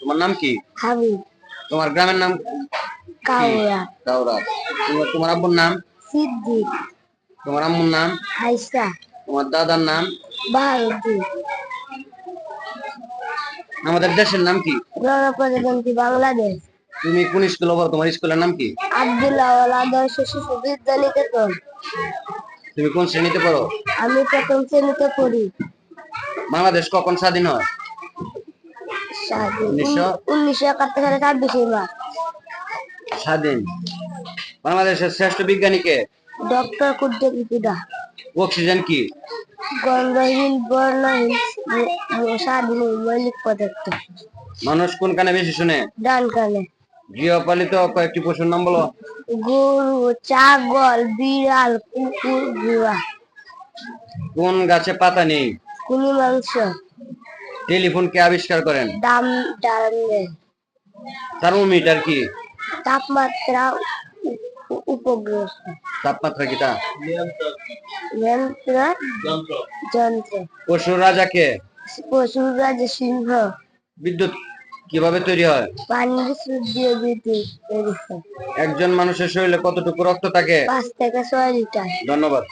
তোমার নাম কি? হাবিব। তোমার গ্রামের নাম কাউরা কাউরা তোমার আব্বুর নাম? সিদ্দিক। তোমার আম্মুর নাম? তোমার দাদার নাম? বাহারুদ্দিন আমাদের দেশের নাম কি? গণপ্রজাতন্ত্রী বাংলাদেশ। তুমি কোন স্কুলে পড়ো? তোমার স্কুলের নাম কি? আব্দুল্লাহ আদর্শ শিশু বিদ্যানিকেতন। তুমি কোন শ্রেণীতে পড়ো? আমি প্রথম শ্রেণীতে পড়ি। বাংলাদেশ কখন স্বাধীন হয়? উনিশশো- উনিশশো একাত্তর সালে ছাব্বিশে মার্চ স্বাধীন। বাংলাদেশের শ্রেষ্ঠ বিজ্ঞানীকে ডক্টর কুদ্দুদা অক্সিজেন কি? গন্ধহীন বর্ণহীন স্বাধীন মৌলিক পদার্থ। মানুষ কোন কানে বেশি শুনে? ডান কানে। গৃহপালিত কয়েকটি পশুর নাম বলো। গরু ছাগল বিড়াল কুকুর ঘোড়া কোন গাছে পাতা নেই? কুনি মাংস। টেলিফোন কে আবিষ্কার করেন? দাম থার্মোমিটার কি? তাপমাত্রা উপগ্রহ। তাপমাত্রা কি তা যন্ত্র? যন্ত্র। পশুর রাজাকে পশুর রাজা সিংহ। বিদ্যুৎ কীভাবে তৈরি হয়? পানির স্রোত দিয়ে বিদ্যুৎ তৈরি হয়। একজন মানুষের শরীরে কতটুকু রক্ত থাকে? পাঁচ থেকে ছয় লিটার। ধন্যবাদ।